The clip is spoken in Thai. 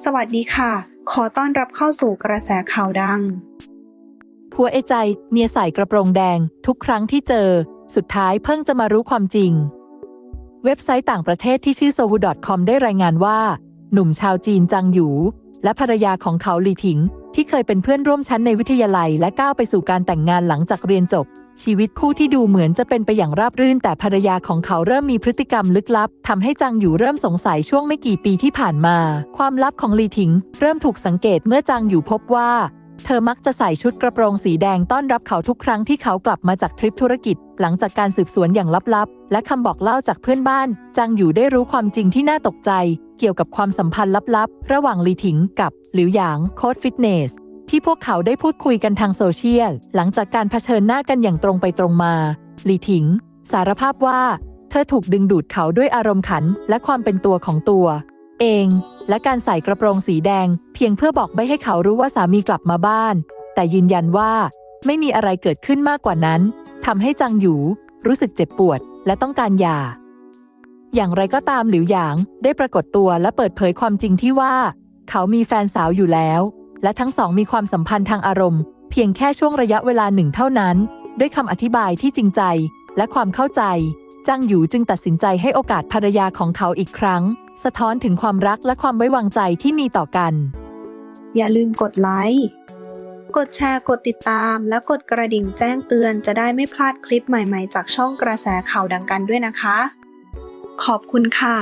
สวัสดีค่ะ ขอต้อนรับเข้าสู่กระแสข่าวดัง ผัวเอใจเมียใส่กระโปรงแดง ทุกครั้งที่เจอ สุดท้ายเพิ่งจะมารู้ความจริง เว็บไซต์ต่างประเทศที่ชื่อ sohu.com ได้รายงานว่า หนุ่มชาวจีนจังหยู และภรรยาของเขาหลีถิง ที่เคยเป็นเพื่อนร่วมชั้นในวิทยาลัยและก้าวไปสู่การแต่งงานหลังจากเรียนจบ ชีวิตคู่ที่ดูเหมือนจะเป็นไปอย่างราบรื่น แต่ภรรยาของเขาเริ่มมีพฤติกรรมลึกลับทำให้จังหยูเริ่มสงสัยช่วงไม่กี่ปีที่ผ่านมา ความลับของลีถิง เริ่มถูกสังเกตเมื่อจังหยูพบว่า เธอมักจะใส่ชุดกระโปรงสีแดงต้อนรับเขาทุกครั้งที่เขากลับมาจากทริปธุรกิจ หลังจากการสืบสวนอย่างลับๆ และคำบอกเล่าจากเพื่อนบ้านจางอยู่ได้รู้ความจริงที่น่าตกใจ เกี่ยวกับความสัมพันธ์ลับๆ ระหว่างลีถิงกับหลิวหยางโค้ดฟิตเนสที่พวกเขาได้พูดคุยกันทางโซเชียล หลังจากการเผชิญหน้ากันอย่างตรงไปตรงมาลีถิง สารภาพว่า เธอถูกดึงดูดเขาด้วยอารมณ์ขัน และความเป็นตัวของตัว เอง และการใส่กระโปรงสีแดง เพียงเพื่อบอกไม่ให้เขารู้ว่าสามีกลับมาบ้าน แต่ยืนยันว่า ไม่มีอะไรเกิดขึ้นมากกว่านั้นทำให้จังหยูรู้สึกเจ็บปวด และต้องการหย่า อย่างไรก็ตามหลิวหยางได้ปรากฏตัวและเปิดเผยความจริงที่ว่า เขามีแฟนสาวอยู่แล้ว และทั้งสองมีความสัมพันธ์ทางอารมณ์ เพียงแค่ช่วงระยะเวลาหนึ่งเท่านั้น ด้วยคำอธิบายที่จริงใจและความเข้าใจจังหยูจึงตัดสินใจให้โอกาสภรรยาของเขาอีกครั้ง สะท้อนถึงความรักและความไว้วางใจที่มีต่อกัน อย่าลืมกดไลค์กดแชร์กดติดตาม และกดกระดิ่งแจ้งเตือนจะได้ไม่พลาดคลิปใหม่ๆ จากช่องกระแสข่าวดังกันด้วยนะคะ ขอบคุณค่ะ